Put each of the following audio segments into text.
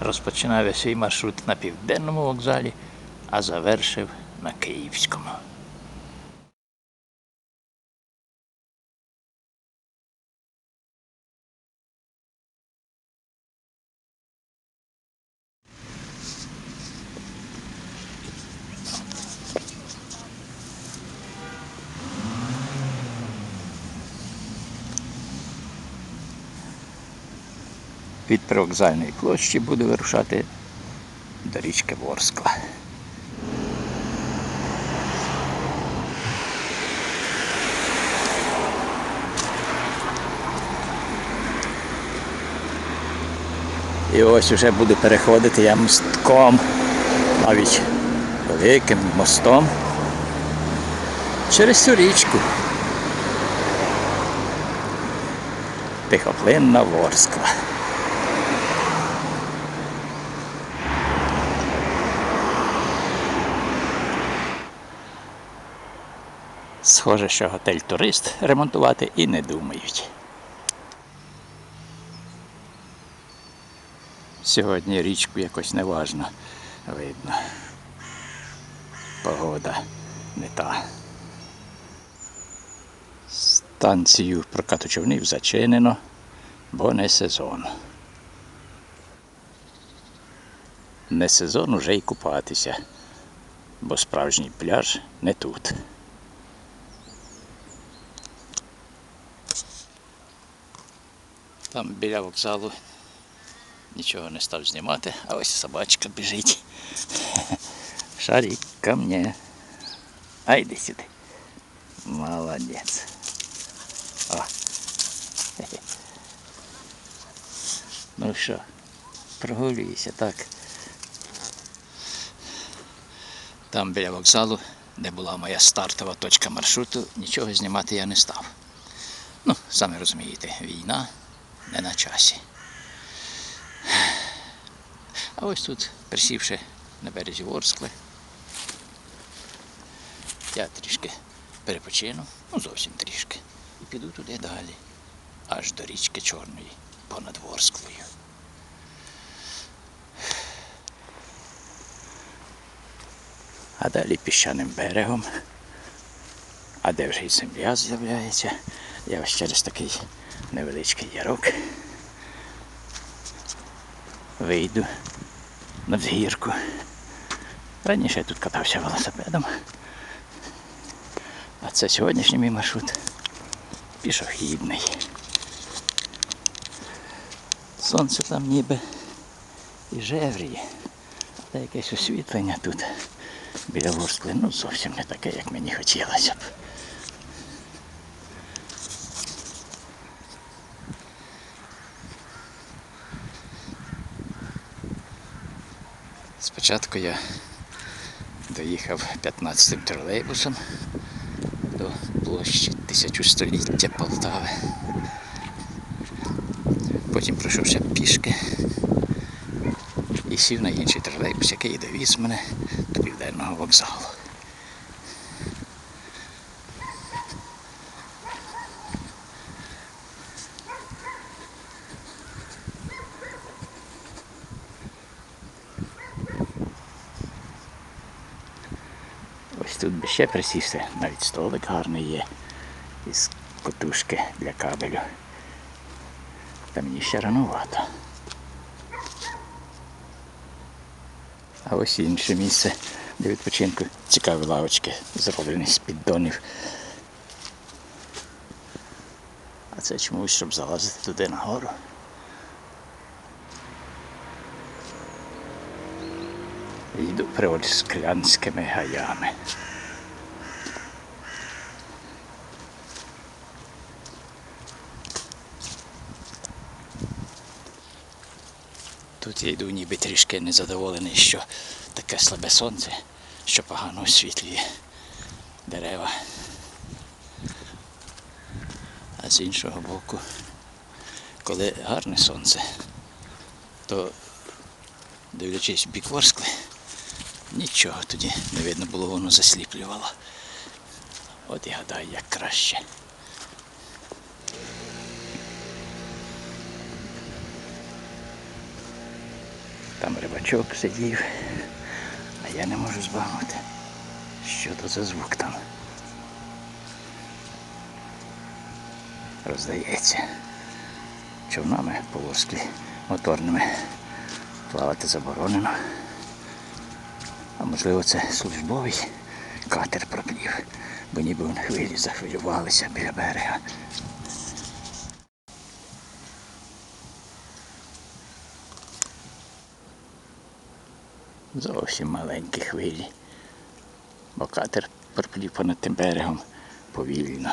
розпочинав я свій маршрут на південному вокзалі, а завершив на Київському. Від привокзальної площі буду вирушати до річки Ворскла. І ось уже буду переходити я мостком, навіть великим мостом через цю річку. Тихоплинна Ворскла. Схоже, що готель турист ремонтувати і не думають. Сьогодні річку якось неважно видно. Погода не та. Станцію прокату човнів зачинено, бо не сезон. Не сезон уже й купатися, бо справжній пляж не тут. Там біля вокзалу нічого не став знімати, а ось собачка біжить. Шарик ко мне. А йди сюди. Молодець. О. Ну що, прогулюйся, так. Там біля вокзалу, де була моя стартова точка маршруту, нічого знімати я не став. Ну, самі розумієте, війна не на часі. А ось тут, присівши на березі Ворскли, я трішки перепочину, ну зовсім трішки, і піду туди далі, аж до річки Чорної, понад Ворсклою. А далі піщаним берегом, а де вже і земля з'являється, я ось через такий невеличкий ярок вийду на взгірку. Раніше я тут катався велосипедом. А це сьогоднішній мій маршрут пішохідний. Сонце там ніби і жевріє, але якесь освітлення тут біля Ворскли, ну зовсім не таке, як мені хотілося б. Спочатку я доїхав 15-м тролейбусом до площі тисячостоліття Полтави. Потім пройшовся пішки і сів на інший тролейбус, який довіз мене до південного вокзалу. Ось тут би ще присісти, навіть столик гарний є із котушки для кабелю. Та мені ще ранувато. А ось інше місце для відпочинку. Цікаві лавочки, зроблені з піддонів. А це чомусь, щоб залазити туди нагору. Йду приводі склянськими гаями. Тут я йду ніби трішки незадоволений, що таке слабе сонце, що погано освітлює дерева. А з іншого боку, коли гарне сонце, то дивлячись в бік Ворскли, нічого тоді не видно було, воно засліплювало. От і гадаю, як краще. Там рибачок сидів, а я не можу збагнути. Що то за звук там? Роздається. Човнами полоски моторними плавати заборонено. А можливо це службовий катер проплів, бо ніби вони хвилі захвилювалися біля берега. Зовсім маленькі хвилі. Бо катер проплів понад тим берегом повільно.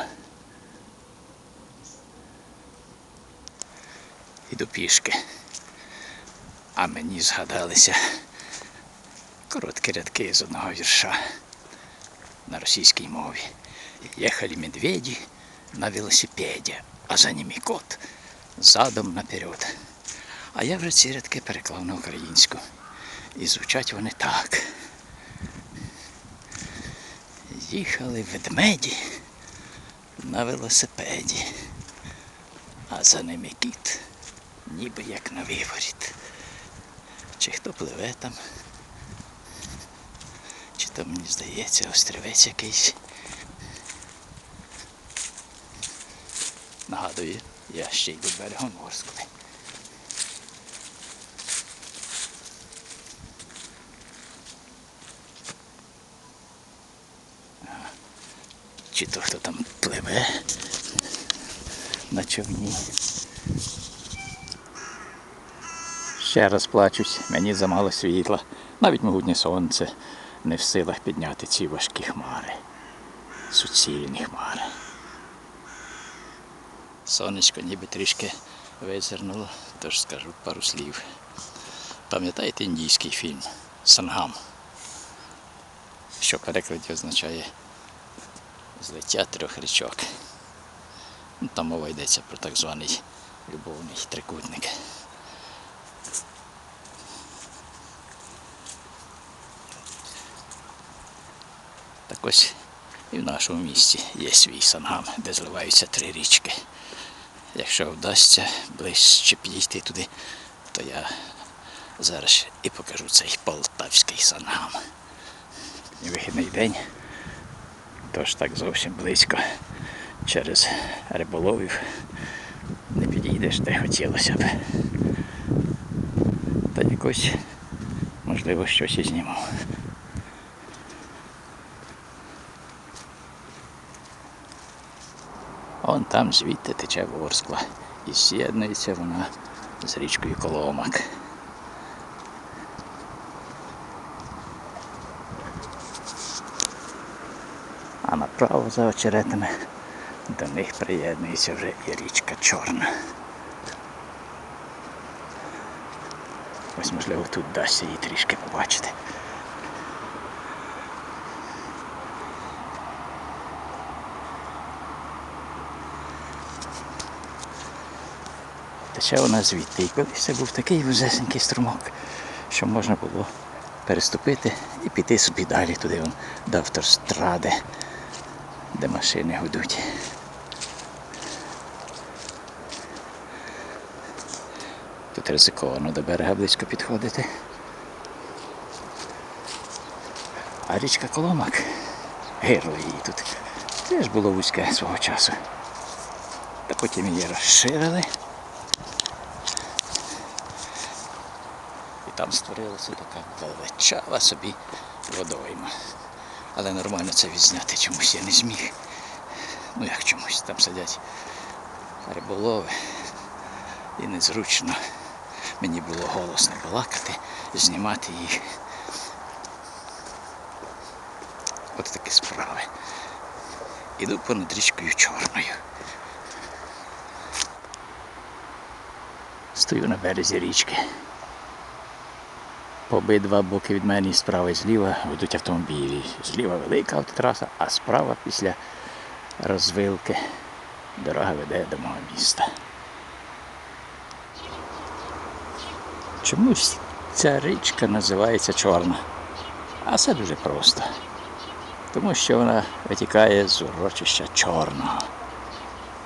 Іду пішки. А мені згадалися короткі рядки з одного вірша на російській мові. Ехали медведі на велосипеді, а за ними кот задом наперед. А я вже ці рядки переклав на українську. І звучать вони так. Їхали ведмеді на велосипеді, а за ними кіт, ніби як на виворіт. Чи хто пливе там, чи то мені здається острівець якийсь. Нагадую, я ще йду берегом Ворскли. Чи то хто там пливе на човні. Ще раз плачусь, мені замало світла. Навіть могутнє сонце не в силах підняти ці важкі хмари. Суцільні хмари. Сонечко ніби трішки визирнуло, тож скажу пару слів. Пам'ятаєте індійський фільм Сангам, що перекладі означає злиття трьох річок. Ну, Там мова йдеться про так званий любовний трикутник. Так ось і в нашому місті є свій сангам, де зливаються три річки. Якщо вдасться ближче підійти туди, то я зараз і покажу цей полтавський сангам. Вихідний день, тож так зовсім близько через риболовів не підійдеш, де хотілося б. Та якось, можливо, щось і зніму. Он там звідти тече Ворскла. І з'єднується вона з річкою Коломак. А за очеретами до них приєднується вже і річка Чорна. Ось можливо тут дасться її трішки побачити. Тече вона звідти. І колись це був такий вузесенький струмок, що можна було переступити і піти собі далі туди вон, до автостради, де машини гудуть. Тут ризиковано до берега близько підходити. А річка Коломак, гирло її тут, теж було вузьке свого часу. Та потім її розширили. І там створилася така величава собі водойма. Але нормально це відзняти чомусь я не зміг. Ну як чомусь, там сидять риболови. І незручно мені було голосно балакати, знімати їх. От такі справи. Іду понад річкою Чорною. Стою на березі річки. По обидва боки від мене справа і зліва ведуть автомобілі. Зліва велика автотраса, а справа після розвилки дорога веде до мого міста. Чомусь ця річка називається Чорна. А все дуже просто. Тому що вона витікає з урочища Чорного.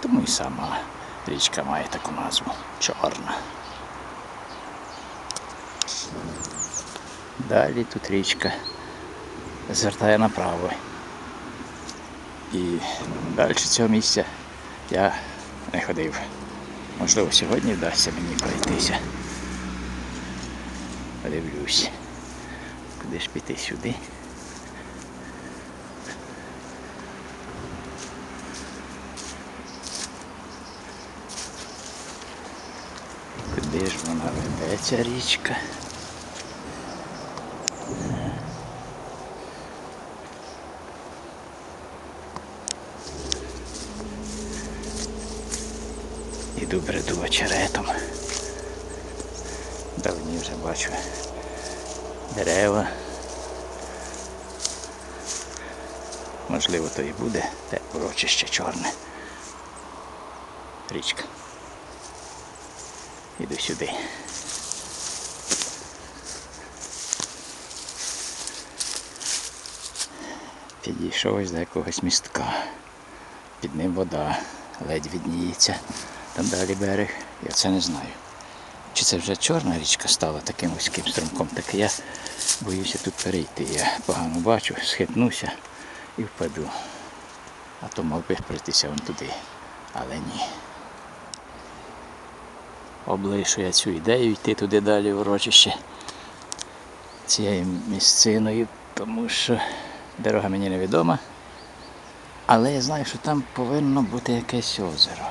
Тому і сама річка має таку назву Чорна. Далі тут річка звертає направо. І далі цього місця я не ходив. Можливо, сьогодні вдасться мені пройтися. Подивлюсь. Куди ж піти сюди? Куди ж вона веде ця річка? Іду бреду очеретом. Давні вже бачу дерева. Можливо, то і буде те урочище чорне. Річка. Іду сюди. Підійшов ось до якогось містка. Під ним вода ледь відніється. Там далі берег. Я це не знаю. Чи це вже чорна річка стала таким вузьким струмком, так я боюся тут перейти. Я погано бачу, схитнуся і впаду. А то мав би пройтися вон туди. Але ні. Облишу я цю ідею йти туди далі в урочище цією місциною, тому що дорога мені невідома. Але я знаю, що там повинно бути якесь озеро.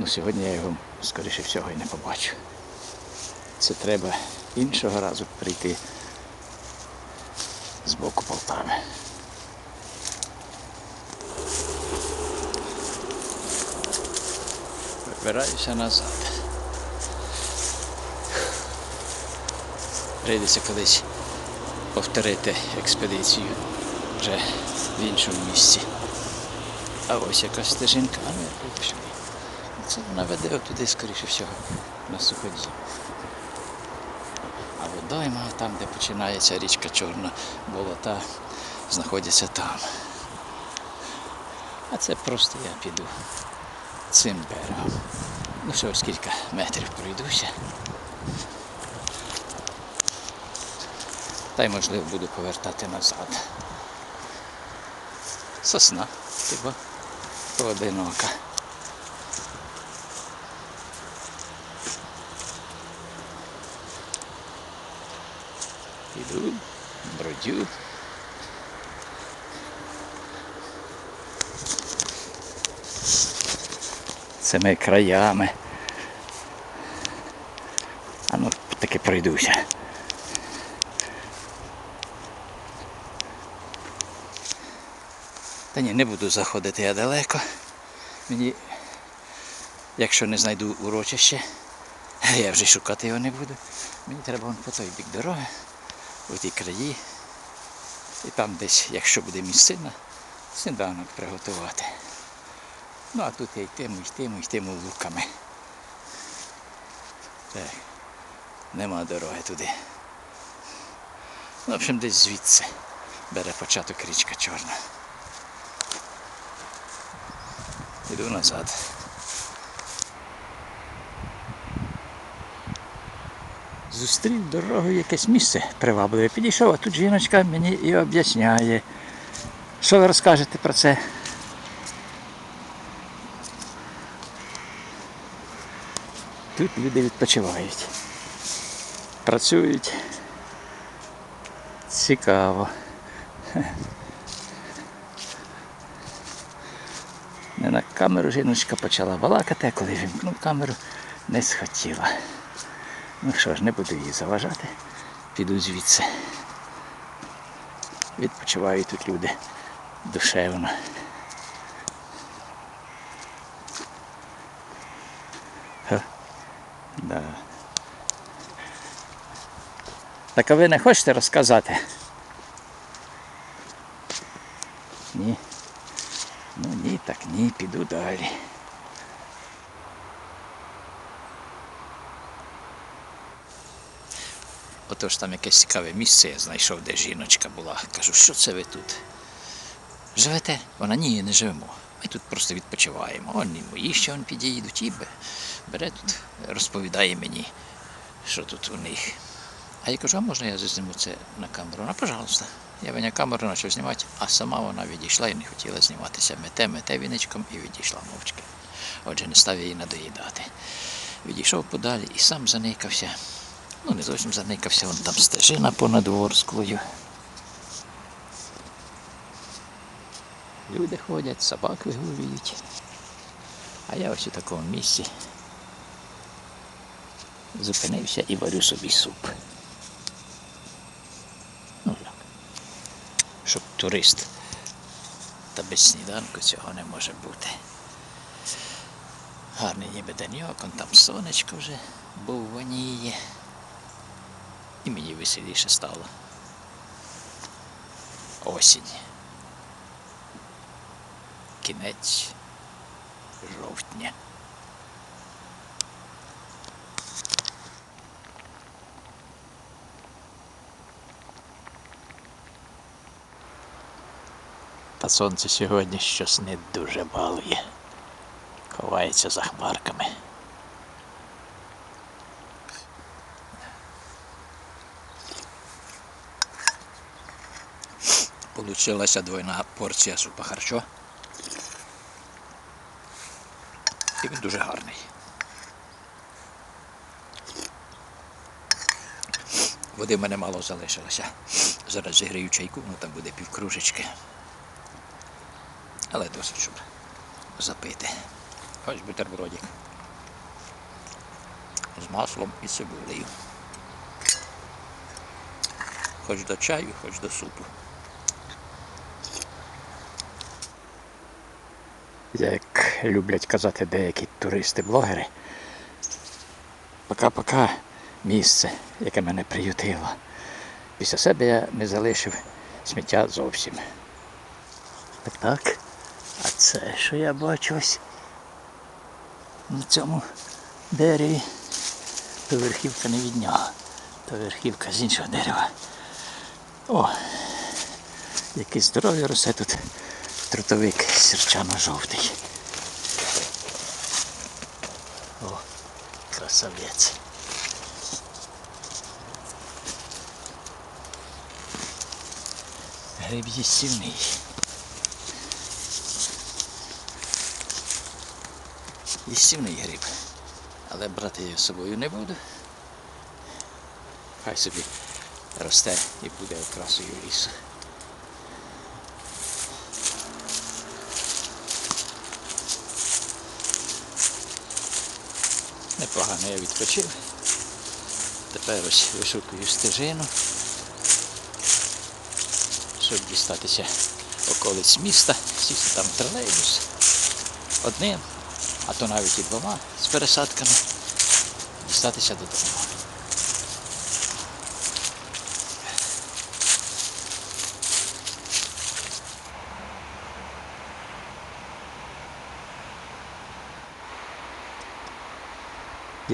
Ну сьогодні я його, скоріше всього, і не побачу. Це треба іншого разу прийти з боку Полтави. Вибираюся назад. Прийдеться колись повторити експедицію вже в іншому місці. А ось якась стежинка, а ну прийду сюди. Це вона веде туди, скоріше всього, на суході. А водойма, там, де починається річка Чорна болота, знаходяться там. А це просто я піду цим берегом. Ну що, ось кілька метрів пройдуся. Та й можливо буду повертати назад. Сосна, хіба поодинока. Іду, бродю. Цими краями. А ну таки пройдуся. Та ні, не буду заходити я далеко. Мені, якщо не знайду урочище, я вже шукати його не буду. Мені треба вон по той бік дороги, у ті краї. І там десь, якщо буде місцина, сніданок приготувати. Ну а тут я йтиму, йтиму, йтиму луками. Так, нема дороги туди. Ну, в общем, десь звідси бере початок річка Чорна. Іду назад. Зустрів дорогою якесь місце привабливе. Підійшов, а тут жіночка мені і об'ясняє. Що ви розкажете про це? Тут люди відпочивають. Працюють. Цікаво. Не на камеру жіночка почала балакати, а коли вімкнув камеру, не схотіла. Ну що ж, не буду її заважати. Піду звідси. Відпочивають тут люди душевно. Да. Так а ви не хочете розказати? Ні. Ну ні, так ні, піду далі. Отож там якесь цікаве місце я знайшов, де жіночка була. Кажу, що це ви тут? Живете? Вона ні, не живемо. Ми тут просто відпочиваємо. Он і мої ще он підійдуть і бере тут, розповідає мені, що тут у них. А я кажу, а можна я зазніму це на камеру? Вона, пожалуйста. Я виняв камеру почав знімати, а сама вона відійшла і не хотіла зніматися. Мете, мете віничком і відійшла мовчки. Отже, не став її надоїдати. Відійшов подалі і сам заникався. Ну, не зовсім заникався, вон там стежина понад Ворсклою. Люди ходять, собак вигулюють. А я ось у такому місці зупинився і варю собі суп. Ну як. Щоб турист та без сніданку цього не може бути. Гарний ніби деньок, он там сонечко вже бовваніє. І мені веселіше стало. Осінь. Кінець жовтня. Та сонце сьогодні щось не дуже балує. Ховається за хмарками. Получилася двойна порція супа харчо. І він дуже гарний. Води в мене мало залишилося. Зараз зігрію чайку, ну там буде півкружечки. Але досить, щоб запити. Ось бутербродик. З маслом і цибулею. Хоч до чаю, хоч до супу. Як люблять казати деякі туристи-блогери. Пока-пока місце, яке мене приютило. Після себе я не залишив сміття зовсім. Так так. А це що я бачу ось на цьому дереві? То верхівка не від нього, то верхівка з іншого дерева. О, який здоров'я росте тут трутовик сірчано-жовтий. О, красавець. Гриб їстівний. Їстівний гриб. Але брати я з собою не буду. Хай собі росте і буде окрасою лісу. Непогано я відпочив. Тепер ось вишукую стежину, щоб дістатися околиць міста, сісти там тролейбус одним, а то навіть і двома з пересадками, дістатися додому.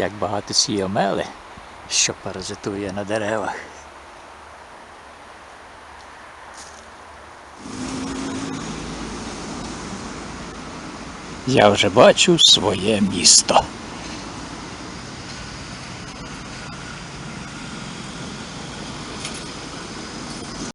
Як багато сіомели, що паразитує на деревах. Я вже бачу своє місто.